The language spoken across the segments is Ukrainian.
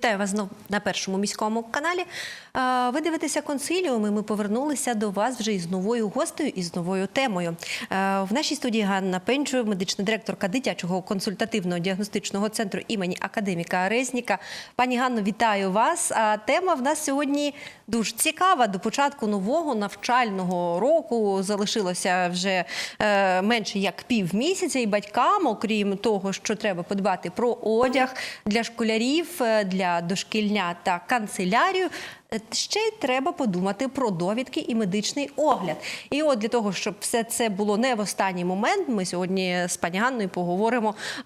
Вітаю вас знов на першому міському каналі. Ви дивитеся консиліум, і ми повернулися до вас вже із новою гостею і з новою темою. В нашій студії Ганна Пенчу, медична директорка дитячого консультативного діагностичного центру імені академіка Резніка. Пані Ганно, вітаю вас. А тема в нас сьогодні дуже цікава. До початку нового навчального року залишилося вже е, менше як півмісяця, і батькам, окрім того, що треба подбати про одяг для школярів, е, дошкільня та канцелярію. е, Ще й треба подумати про довідки і медичний огляд. І от для того, щоб все це було не в останній момент, ми сьогодні з пані Ганною поговоримо е,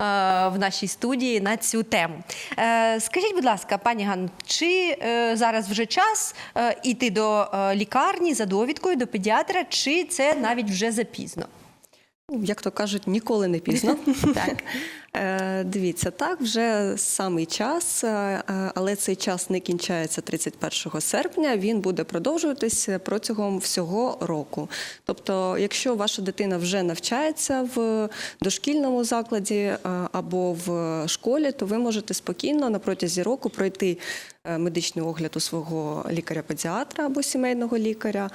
в нашій студії на цю тему. Е, скажіть, будь ласка, пані Ганно, чи е, зараз вже час е, іти до е, лікарні за довідкою, до педіатра, чи це навіть вже запізно? Як то кажуть, ніколи не пізно. Так. Е, Дивіться, так, вже самий час, е, е, але цей час не кінчається 31 серпня. Він буде продовжуватись протягом всього року. Тобто, якщо ваша дитина вже навчається в дошкільному закладі або в школі, то ви можете спокійно на протязі року пройти медичний огляд у свого лікаря-педіатра або сімейного лікаря.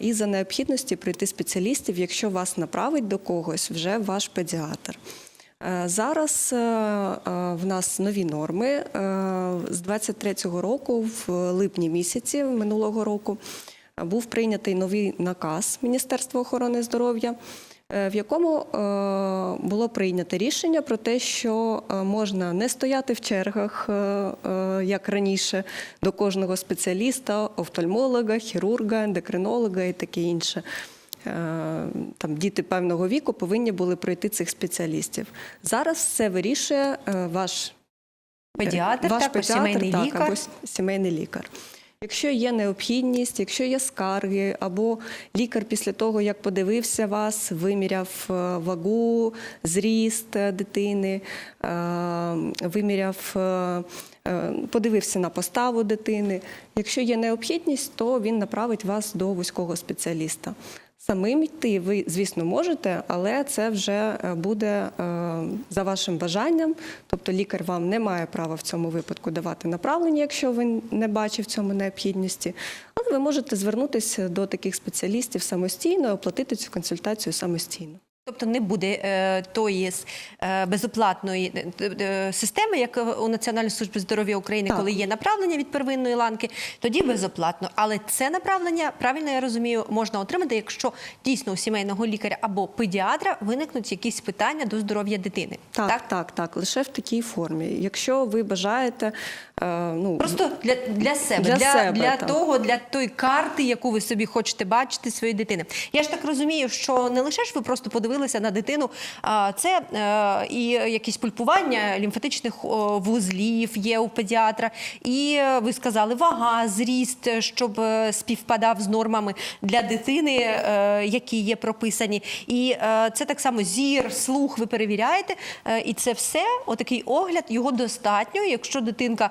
І за необхідності прийти спеціалістів, якщо вас направить до когось, вже ваш педіатр. Е, Зараз е, е, в нас нові норми. З 23-го року, в липні місяці минулого року, був прийнятий новий наказ Міністерства охорони здоров'я, в якому було прийнято рішення про те, що можна не стояти в чергах, як раніше, до кожного спеціаліста, офтальмолога, хірурга, ендокринолога і таке інше. Е, Там діти певного віку повинні були пройти цих спеціалістів. Зараз це вирішує е, ваш Педіатр, ваш також сімейний так, лікар. або сімейний лікар. Якщо є необхідність, якщо є скарги, або лікар після того, як подивився вас, виміряв е, вагу, зріст е, дитини, е, виміряв, е, е, подивився на поставу дитини. Якщо є необхідність, то він направить вас до вузького спеціаліста. Самим йти ви, звісно, можете, але це вже е, буде е, за вашим бажанням. Тобто лікар вам не має права в цьому випадку давати направлення, якщо ви не бачив цьому необхідності. Але ви можете звернутися до таких спеціалістів самостійно, оплатити цю консультацію самостійно. Тобто не буде е, тої е, безоплатної е, е, системи, як у Національної служби здоров'я України, Так. коли є направлення від первинної ланки, тоді безоплатно. Але це направлення, правильно я розумію, можна отримати, якщо дійсно у сімейного лікаря або педіатра виникнуть якісь питання до здоров'я дитини. Так, так, так, лише в такій формі. Якщо ви бажаєте, е, ну Просто для, для себе, Для для, себе, для так. того, для тої карти, яку ви собі хочете бачити своєї дитини. Я ж так розумію, що не лише ж ви просто подивилися на дитину, це е, і якісь пульпування лімфатичних вузлів є у педіатра, і е, ви сказали вага, зріст, щоб е, співпадав з нормами для дитини, які є прописані. І це так само зір, слух ви перевіряєте. І це все, отакий огляд, його достатньо. Якщо дитинка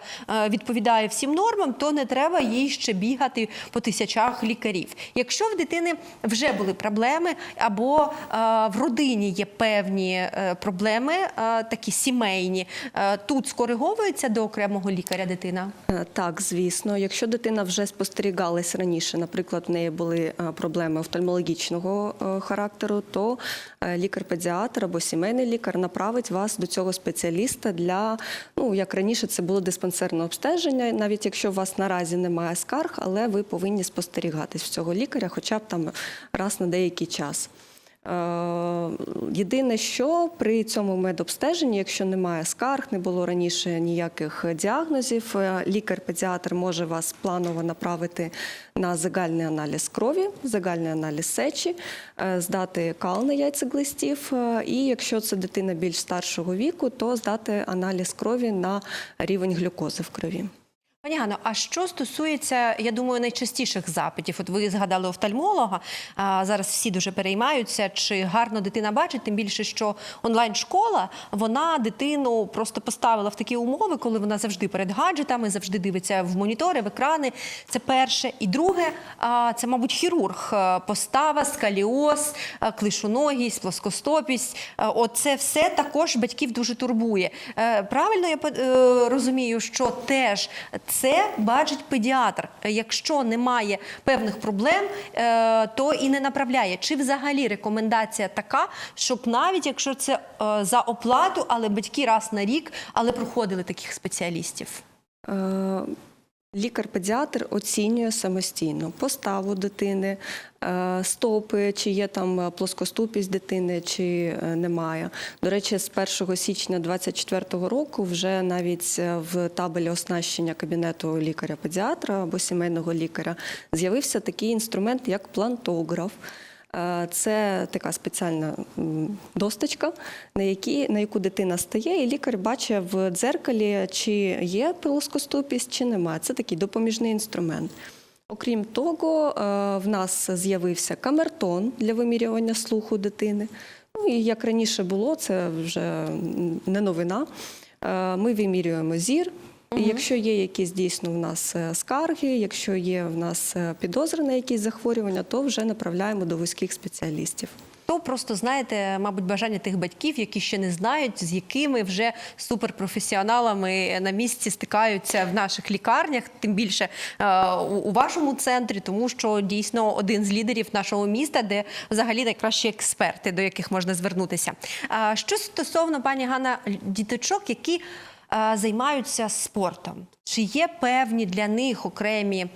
відповідає всім нормам, то не треба їй ще бігати по тисячах лікарів. Якщо в дитини вже були проблеми, або е, родині є певні е, проблеми, е, такі сімейні, е, тут скориговується до окремого лікаря дитина. Так, звісно. Якщо дитина вже спостерігалась раніше, наприклад, в неї були проблеми офтальмологічного характеру, то лікар-педіатр або сімейний лікар направить вас до цього спеціаліста для, ну як раніше, це було диспансерне обстеження, навіть якщо у вас наразі немає скарг, але ви повинні спостерігатись в цього лікаря, хоча б там раз на деякий час. Е, Єдине, що при цьому медобстеженні, якщо немає скарг, не було раніше ніяких діагнозів, е, лікар-педіатр може вас планово направити на загальний аналіз крові, загальний аналіз сечі, е, здати кал на яйцеглистів, і якщо це дитина більш старшого віку, то здати аналіз крові на рівень глюкози в крові. Пані Ганно, а що стосується, я думаю, найчастіших запитів? От ви згадали офтальмолога. А зараз всі дуже переймаються, чи гарно дитина бачить, тим більше, що онлайн-школа вона дитину просто поставила в такі умови, коли вона завжди перед гаджетами, завжди дивиться в монітори, в екрани. Це перше. І друге, це, мабуть, хірург. Постава, скаліоз, клишоногість, плоскостопість. Оце все також батьків дуже турбує. Е, Правильно я е, розумію, що теж це бачить педіатр. Е, Якщо немає певних проблем, е, то і не направляє. Чи взагалі рекомендація така, щоб навіть якщо це е, за оплату, але батьки раз на рік, але проходили таких спеціалістів? Е, Лікар-педіатр оцінює самостійно поставу дитини, е, стопи, чи є там плоскоступість дитини, чи е, немає. До речі, з 1 січня 2024 року вже навіть е, в табелі оснащення кабінету лікаря-педіатра або сімейного лікаря з'явився такий інструмент, як плантограф. Е, Це така спеціальна досточка, на, які, на яку дитина стає, і лікар бачить в дзеркалі, чи є плоскоступість, чи немає. Це такий допоміжний інструмент. Окрім того, е, в нас з'явився камертон для вимірювання слуху дитини. Ну і як раніше було, це вже не новина. Е, Ми вимірюємо зір. І якщо є якісь дійсно в нас е, скарги, якщо є в нас е, підозри на якісь захворювання, то вже направляємо до вузьких спеціалістів. То просто знаєте, мабуть, бажання тих батьків, які ще не знають, з якими вже суперпрофесіоналами на місці стикаються в наших лікарнях, тим більше е, у вашому центрі, тому що дійсно один з лідерів нашого міста, де взагалі найкращі експерти, до яких можна звернутися. Що стосовно пані Ганна, діточок, які займаються спортом, чи є певні для них окремі?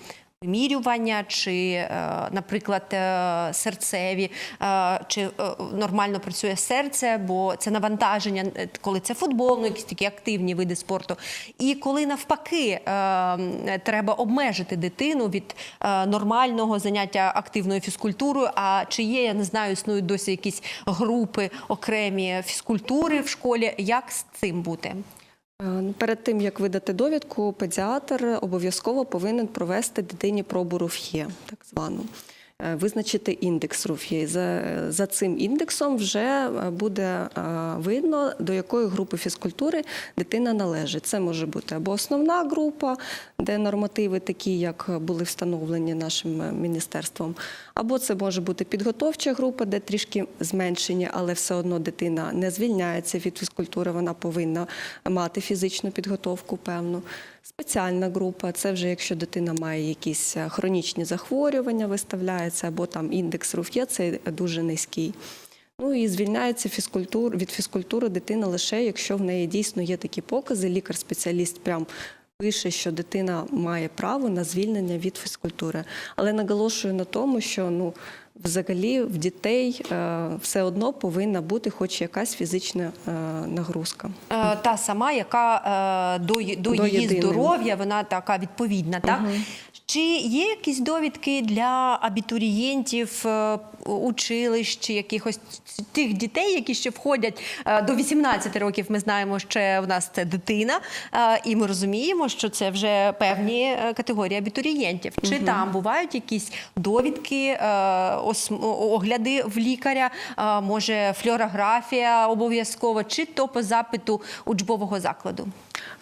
вимірювання, чи, е, наприклад, е, серцеві, е, чи е, нормально працює серце, бо це навантаження, е, коли це футбол, ну якісь такі активні види спорту. І коли навпаки е, треба обмежити дитину від е, нормального заняття активною фізкультурою. А чи є, я не знаю, існують досі якісь групи окремі фізкультури в школі? Як з цим бути? Е, ну, Перед тим як видати довідку, педіатр обов'язково повинен провести дитині пробу РУФЄ, так звану. Е, Визначити індекс РУФЄ. За, за цим індексом вже е, буде е, видно, до якої групи фізкультури дитина належить. Це може бути або основна група, де нормативи такі, як були встановлені нашим міністерством, або це може бути підготовча група, де трішки зменшені, але все одно дитина не звільняється від фізкультури, вона повинна мати фізичну підготовку певну. Спеціальна група це вже якщо дитина має якісь е, хронічні захворювання, виставляється, або там індекс РУФЄ, це дуже низький. Ну і звільняється фізкультур, від фізкультури дитина лише якщо в неї дійсно є такі покази. Лікар-спеціаліст прям пише, що дитина має право на звільнення від фізкультури. Але наголошую на тому, що ну взагалі в дітей е, все одно повинна бути хоч якась фізична е, нагрузка. Е, та сама, яка до, до, До її здоров'я, вона така відповідна. Так? Чи є якісь довідки для абітурієнтів училищ, чи якихось тих дітей, які ще входять до 18 років? Ми знаємо, що в нас це дитина, і ми розуміємо, що це вже певні категорії абітурієнтів. Чи там бувають якісь довідки, огляди в лікаря, може флюорографія обов'язково, чи то по запиту учбового закладу?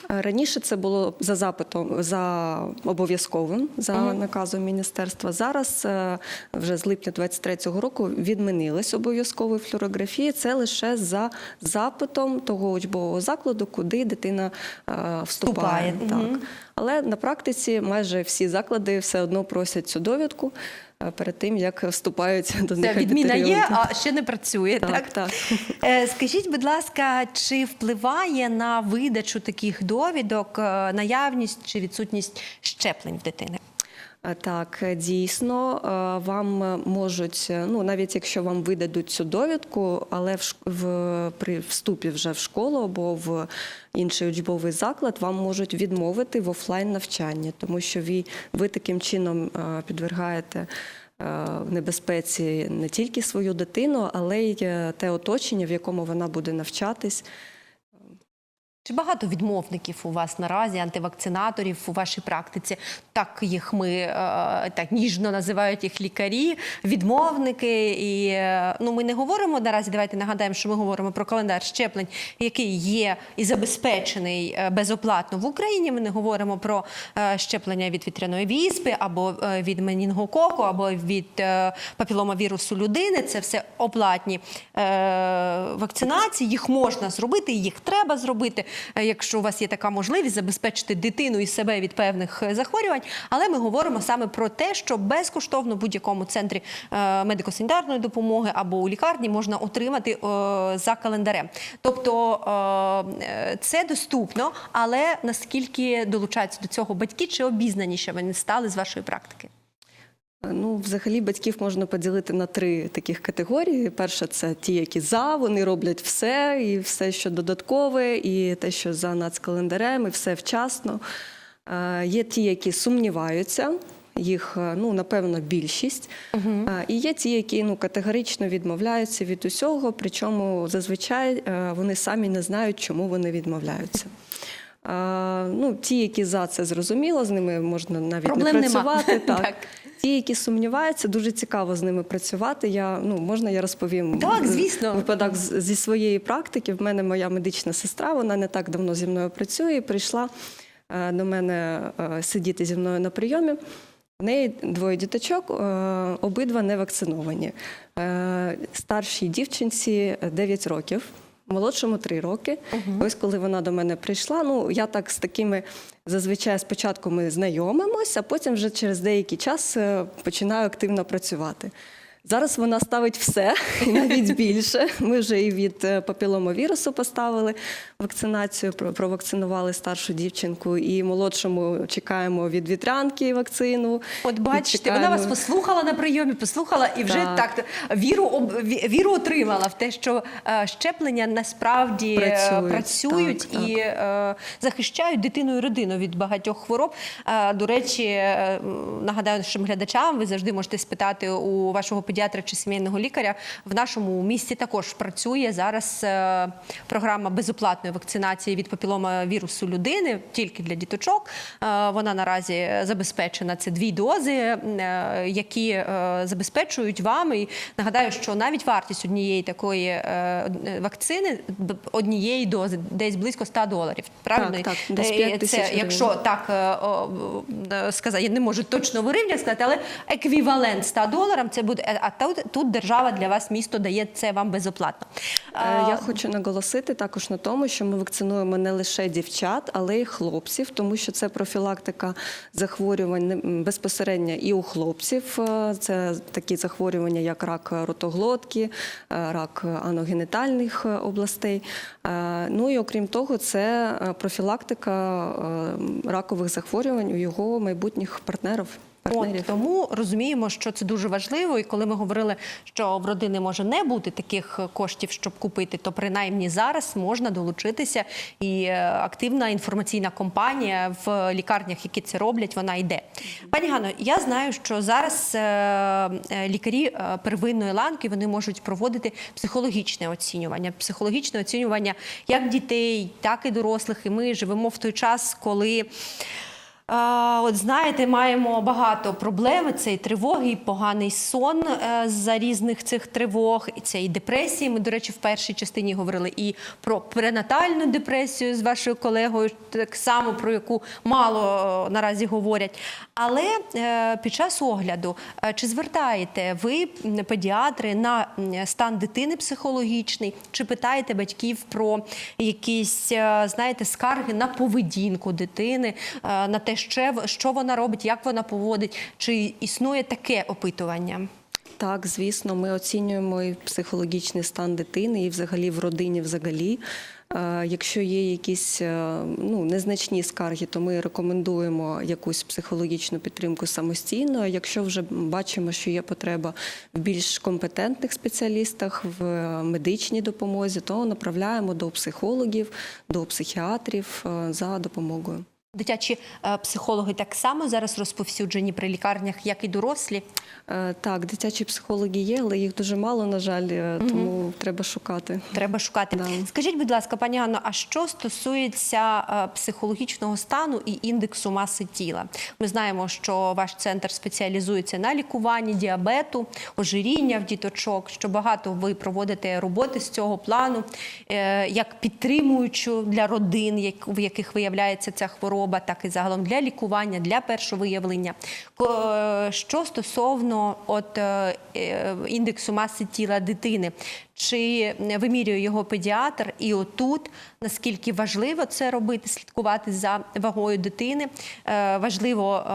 Раніше це було за запитом за обов'язковим за наказом міністерства. Зараз е, вже з липня 23-го року відмінилась обов'язкової флюорографії. Це лише за запитом того учбового закладу, куди дитина е, вступає. Так. Але на практиці майже всі заклади все одно просять цю довідку перед тим, як вступають до Це них відміна є, а ще не працює. Так, Так, так. Е, Скажіть, будь ласка, чи впливає на видачу таких довідок е, наявність чи відсутність щеплень в дитини? Е, Так, е, дійсно, е, вам можуть, ну навіть якщо вам видадуть цю довідку, але в, в при вступі вже в школу або в інший учбовий заклад вам можуть відмовити в офлайн навчанні, тому що ви, ви таким чином підвергаєте. е, Небезпеці не тільки свою дитину, але й те оточення, в якому вона буде навчатись. Чи багато відмовників у вас наразі, антивакцинаторів у вашій практиці? Так їх ми е, так ніжно називають їх лікарі, відмовники. І е, ну ми не говоримо наразі. Давайте нагадаємо, що ми говоримо про календар щеплень, який є і забезпечений е, безоплатно в Україні. Ми не говоримо про щеплення від вітряної віспи або від менінгококу, або від папіломавірусу людини. Це все оплатні вакцинації. Їх можна зробити, їх треба зробити, якщо у вас є така можливість забезпечити дитину і себе від певних е, захворювань. Але ми говоримо саме про те, що безкоштовно в будь-якому центрі е, медико-санітарної допомоги або у лікарні можна отримати е, за календарем. Тобто е, е, це доступно, але наскільки долучаються до цього батьки, чи обізнані, що вони стали з вашої практики? Ну, взагалі, батьків можна поділити на три таких категорії. Перша це ті, які за, вони роблять все, і все, що додаткове, і те, що за нацкалендарем, і все вчасно. Е, Є ті, які сумніваються. Їх е, ну напевно більшість, Е, і є ті, які ну категорично відмовляються від усього. Причому зазвичай вони самі не знають, чому вони відмовляються. Ну, ті, які за це зрозуміло, з ними можна навіть Проблем не нема. Так. Так. Ті, які сумніваються, дуже цікаво з ними працювати. Я ну можна я розповім Так, звісно. випадок зі своєї практики. В мене моя медична сестра, вона не так давно зі мною працює. Прийшла е, до мене е, сидіти зі мною на прийомі. В неї двоє діточок, е, обидва не вакциновані. Старшій дівчинці 9 років. Молодшому три роки. Ось коли вона до мене прийшла. Ну я так з такими зазвичай спочатку ми знайомимося, а потім вже через деякий час е, починаю активно працювати. Зараз вона ставить все, і навіть більше. Ми вже і від е, папіломовірусу поставили вакцинацію, про- провакцинували старшу дівчинку, і молодшому чекаємо від вітрянки вакцину. От бачите, вона вас послухала на прийомі, послухала і вже так, Так. віру об- віру отримала в те, що е, щеплення насправді е, Працюють, працюють так, і е, захищають дитину і родину від багатьох хвороб. До речі, нагадаю нашим глядачам, ви завжди можете спитати у вашого педіатра чи сімейного лікаря. В нашому місті також працює зараз е, програма безоплатної вакцинації від папілома вірусу людини тільки для діточок. Е, Вона наразі забезпечена. Це дві дози, е, які забезпечують вам. І нагадаю, що навіть вартість однієї такої вакцини однієї дози десь близько 100 доларів. Правильно? Так, так, десь Е, 5 тисяч Це якщо так сказати, я не можу точно вирівняти сказати, але еквівалент 100 доларам це буде. А тут, тут держава для вас місто дає це вам безоплатно. Е, Я хочу наголосити також на тому, що ми вакцинуємо не лише дівчат, але й хлопців, тому що це профілактика захворювань безпосередньо і у хлопців. Е, Це такі захворювання, як рак ротоглотки, е, рак аногенітальних областей. Ну і окрім того, це профілактика ракових захворювань у його майбутніх партнерів. Партнерів. От, тому розуміємо, що це дуже важливо. І коли ми говорили, що в родини може не бути таких коштів, щоб купити, то принаймні зараз можна долучитися. І е, активна інформаційна кампанія в лікарнях, які це роблять, вона йде. Пані Гано, я знаю, що зараз е, е, лікарі первинної ланки вони можуть проводити психологічне оцінювання, психологічне оцінювання як дітей, так і дорослих. І ми живемо в той час, коли. От знаєте, маємо багато проблем. Це і тривоги, і поганий сон е, за різних цих тривог, і це і депресії. Ми, до речі, в першій частині говорили і про пренатальну депресію з вашою колегою, так само про яку мало е, наразі говорять. Але е, під час огляду чи звертаєте ви педіатри на стан дитини психологічний, чи питаєте батьків про якісь знаєте скарги на поведінку дитини, на те, що, що вона робить, як вона поводить, чи існує таке опитування? Так, звісно, ми оцінюємо і психологічний стан дитини, і взагалі в родині взагалі. Е, Якщо є якісь е, ну, незначні скарги, то ми рекомендуємо якусь психологічну підтримку самостійно. Якщо вже бачимо, що є потреба в більш компетентних спеціалістах в медичній допомозі, то направляємо до психологів, до психіатрів е, за допомогою. Дитячі е, психологи так само зараз розповсюджені при лікарнях, як і дорослі. Е, Так, дитячі психологи є, але їх дуже мало, на жаль, е, тому треба шукати. Треба шукати. Да. Скажіть, будь ласка, пані Ганно, а що стосується психологічного стану і індексу маси тіла? Ми знаємо, що ваш центр спеціалізується на лікуванні діабету, ожиріння в діточок. Що багато ви проводите роботи з цього плану, як підтримуючу для родин, в яких виявляється ця хвороба, так і загалом для лікування, для першовиявлення. Ко- е, Що стосовно от е, е, індексу маси тіла дитини, чи вимірює його педіатр, і отут наскільки важливо це робити, слідкувати за вагою дитини. Е, Важливо, е,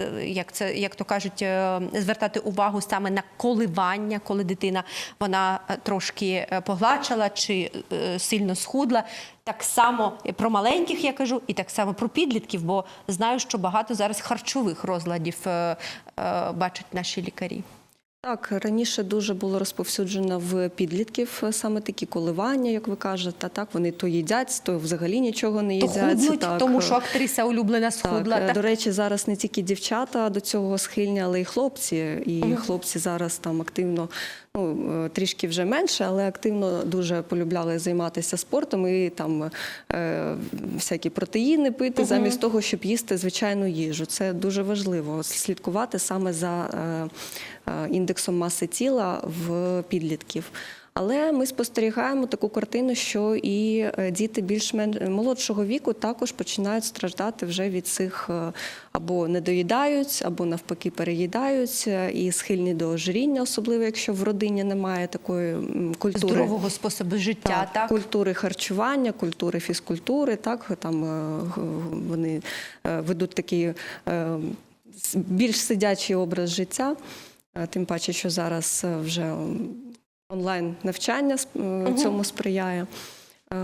е, як це як то кажуть, е, звертати увагу саме на коливання, коли дитина вона е, трошки е, погладшала чи е, сильно схудла. Так само про маленьких я кажу, і так само про підлітків, бо знаю, що багато зараз харчових розладів е, е, бачать наші лікарі. Так, раніше дуже було розповсюджено в підлітків е, саме такі коливання, як ви кажете. Так, вони то їдять, то взагалі нічого не То їдять. худнуть, так. тому що актриса улюблена схудла. Так, е, так? до речі, зараз не тільки дівчата до цього схильні, але й хлопці. І Мгм. хлопці зараз там активно, ну е, трішки вже менше, але активно дуже полюбляли займатися спортом і там е, всякі протеїни пити угу. замість того, щоб їсти звичайну їжу. Це дуже важливо слідкувати саме за е, е, індексом маси тіла в підлітків. Але ми спостерігаємо таку картину, що і е, діти більш-менш молодшого віку також починають страждати вже від цих е, або недоїдають, або навпаки переїдають, е, і схильні до ожиріння, особливо якщо в родині немає такої культури. здорового способу життя, так? культури харчування, культури фізкультури, так там вони ведуть такий більш сидячий образ життя. Тим паче, що зараз вже онлайн навчання е, цьому сприяє. Е,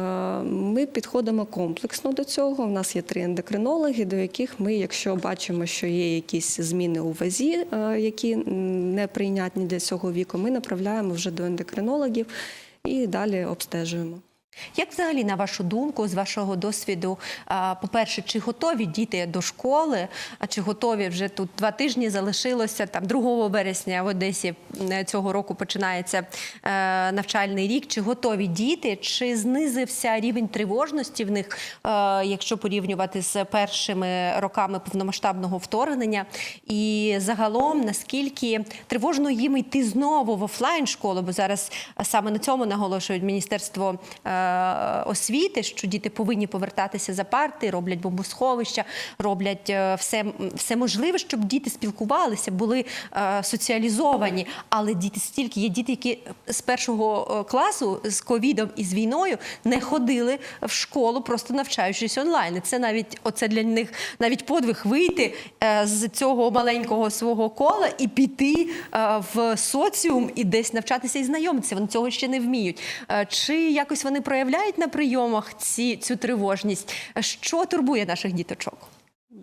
Ми підходимо комплексно до цього. У нас є три ендокринологи, до яких ми, якщо бачимо, що є якісь зміни у вазі, е, які не прийнятні для цього віку, ми направляємо вже до ендокринологів і далі обстежуємо. Як взагалі, на вашу думку, з вашого досвіду, по-перше, чи готові діти до школи, а чи готові вже тут два тижні залишилося, там 2 вересня в Одесі цього року починається е, навчальний рік, чи готові діти, чи знизився рівень тривожності в них, е, якщо порівнювати з першими роками повномасштабного вторгнення, і загалом наскільки тривожно їм йти знову в офлайн школу, бо зараз саме на цьому наголошують Міністерство е, освіти, що діти повинні повертатися за парти, роблять бомбосховища, роблять е, все, все можливе, щоб діти спілкувалися, були е, соціалізовані. Але діти стільки є діти, які з першого е, класу з ковідом і з війною не ходили в школу, просто навчаючись онлайн. Це навіть оце для них навіть подвиг вийти е, з цього маленького свого кола і піти е, в соціум і десь навчатися і знайомитися. Вони цього ще не вміють. Е, Чи якось вони проявляють на прийомах ці, цю тривожність? Що турбує наших діточок?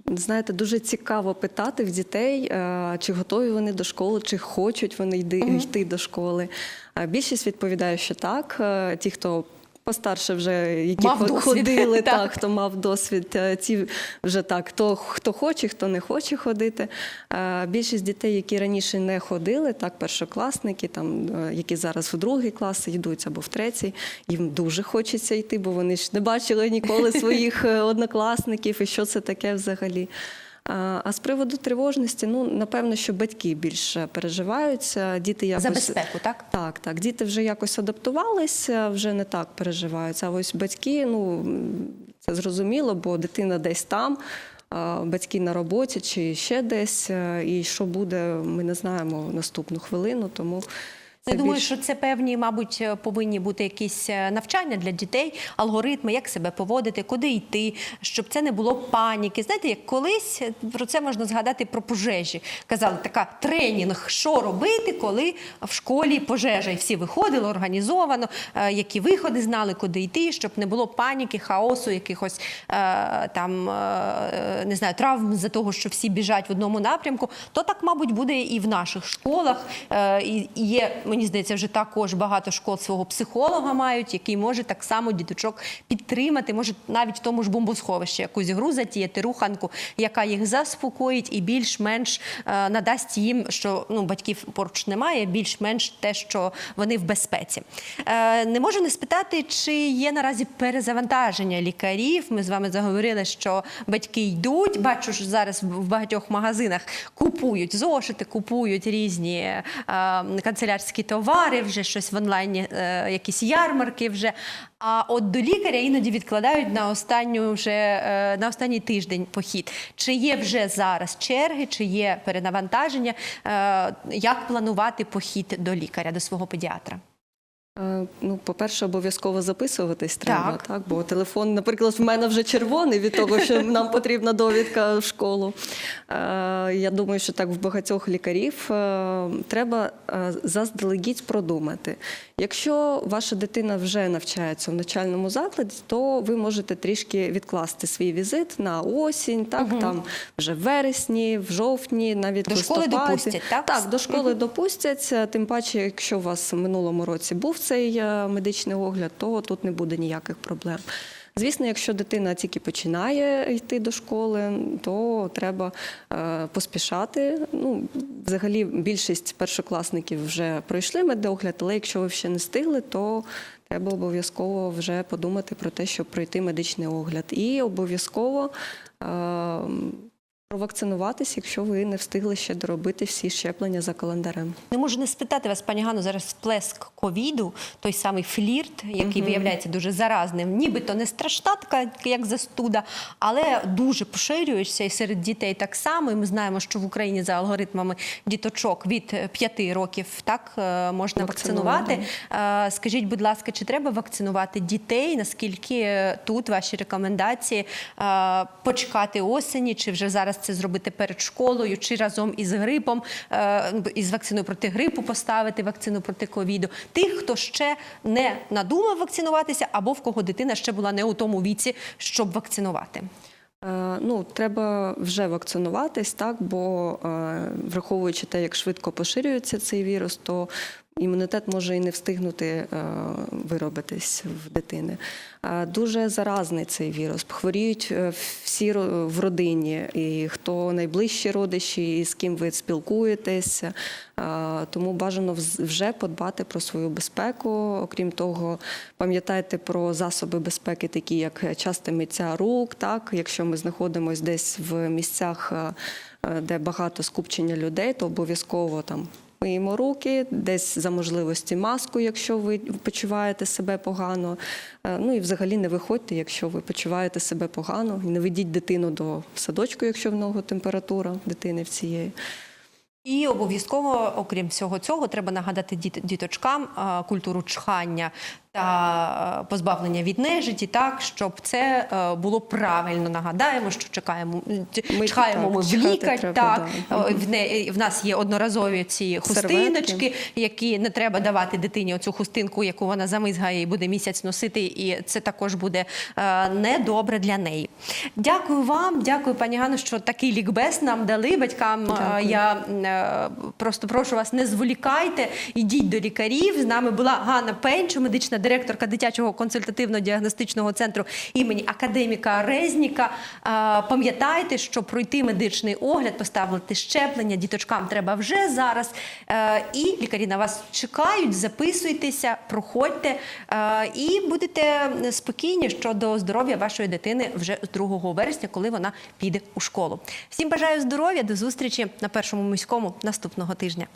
Знаєте, дуже цікаво питати в дітей, е, чи готові вони до школи, чи хочуть вони йди, йти до школи. Е, Більшість відповідає, що так. Е, Ті, хто постарше вже які Мав ходили, так. так. хто мав досвід, е, ті вже так, хто, хто хоче, хто не хоче ходити. Е, Більшість дітей, які раніше не ходили, так, першокласники, там, е, які зараз в другий клас йдуть або в третій, їм дуже хочеться йти, бо вони ж не бачили ніколи своїх однокласників і що це таке взагалі. А з приводу тривожності, ну напевно, що батьки більше переживаються. Діти якось За безпеку, так? так, так. Діти вже якось адаптувалися, вже не так переживаються. А ось батьки, ну це зрозуміло, бо дитина десь там, батьки на роботі чи ще десь. е, І що буде, ми не знаємо наступну хвилину. Тому Я думаю, більш- що це певні, мабуть, повинні бути якісь е, навчання для дітей, алгоритми, як себе поводити, куди йти, щоб це не було паніки. Знаєте, як колись е, про це можна згадати про пожежі. Казали, така тренінг, що робити, коли в школі пожежа, і всі виходили організовано, е, які виходи знали, куди йти, щоб не було паніки, хаосу, якихось е, там е, не знаю, травм за того, що всі біжать в одному напрямку. То так, мабуть, буде і в наших школах. Е, і є мені здається, вже також багато школ свого психолога мають, який може так само діточок підтримати, може навіть в тому ж бомбосховищі якусь гру затіяти, руханку, яка їх заспокоїть і більш-менш е, надасть їм, що ну батьків поруч немає, більш-менш те, що вони в безпеці. Е, не можу не спитати, чи є наразі перезавантаження лікарів. Ми з вами заговорили, що батьки йдуть. Бачу, що зараз в багатьох магазинах купують зошити, купують різні е, канцелярські товари, вже щось в онлайні, е, якісь ярмарки вже. А от до лікаря іноді відкладають на останню вже е, на останній тиждень похід. Чи є вже зараз черги, чи є перенавантаження? Е, Як планувати похід до лікаря, до свого педіатра? Е, Ну, по-перше, обов'язково записуватись треба, Так. так. бо телефон, наприклад, в мене вже червоний від того, що нам потрібна довідка в школу. Е, Я думаю, що так в багатьох лікарів е, треба заздалегідь продумати. Якщо ваша дитина вже навчається в навчальному закладі, то ви можете трішки відкласти свій візит на осінь, так там вже в вересні, в жовтні, навіть До школи допустять, так? Так, до школи допустять. Тим паче, якщо у вас в минулому році був цей е, медичний огляд, то тут не буде ніяких проблем. Звісно, якщо дитина тільки починає йти до школи, то треба е, поспішати. Ну, взагалі, більшість першокласників вже пройшли медогляд, але якщо ви ще не встигли, то треба обов'язково вже подумати про те, щоб пройти медичний огляд. І обов'язково. Провакцинуватись, якщо ви не встигли ще доробити всі щеплення за календарем. Не можу не спитати вас, пані Ганно, зараз сплеск ковіду, той самий флірт, який виявляється дуже заразним, нібито не страшна така, як застуда, але дуже поширюється і серед дітей так само. І ми знаємо, що в Україні за алгоритмами діточок від 5 років так е, можна Вакцинувати. вакцинувати. Е, Скажіть, будь ласка, чи треба вакцинувати дітей? Наскільки тут ваші рекомендації е, почекати осені, чи вже зараз це зробити перед школою, чи разом із грипом, е, із вакциною проти грипу поставити вакцину проти ковіду? Тих, хто ще не надумав вакцинуватися, або в кого дитина ще була не у тому віці, щоб вакцинувати. Е, Ну, треба вже вакцинуватись, так, бо е, враховуючи те, як швидко поширюється цей вірус, то імунітет може і не встигнути е, виробитись в дитини. Дуже заразний цей вірус. Хворіють е, всі в родині, і хто найближчі родичі, і з ким ви спілкуєтесь. Е, Тому бажано вже подбати про свою безпеку. Окрім того, пам'ятайте про засоби безпеки, такі як часте миття рук. Так, якщо ми знаходимося десь в місцях, е, де багато скупчення людей, то обов'язково там. Миємо руки, десь за можливості маску, якщо ви почуваєте себе погано. Е, Ну і взагалі не виходьте, якщо ви почуваєте себе погано, не ведіть дитину до садочку, якщо в нього температура дитини в цієї. І обов'язково, окрім всього цього, треба нагадати діт- діточкам е, культуру чхання та е, позбавлення від нежиті, так щоб це е, було правильно. Нагадаємо, що чекаємо Ми- чхаємо так, ми в лікар. треба, так да. Е, в, не, в нас є одноразові ці Серветки. хустиночки, які не треба давати дитині оцю хустинку, яку вона замизгає і буде місяць носити. І це також буде недобре для неї. Дякую вам, дякую, пані Ганно, що такий лікбез нам дали батькам. Дякую. Я просто прошу вас, не зволікайте, ідіть до лікарів. З нами була Ганна Пенчо, медична директорка дитячого консультативно-діагностичного центру імені академіка Резніка. Пам'ятайте, що пройти медичний огляд, поставити щеплення діточкам треба вже зараз. Е, І лікарі на вас чекають. Записуйтеся, проходьте е, і будете спокійні щодо здоров'я вашої дитини вже з 2 вересня, коли вона піде у школу. Всім бажаю здоров'я, до зустрічі на першому міському наступного тижня.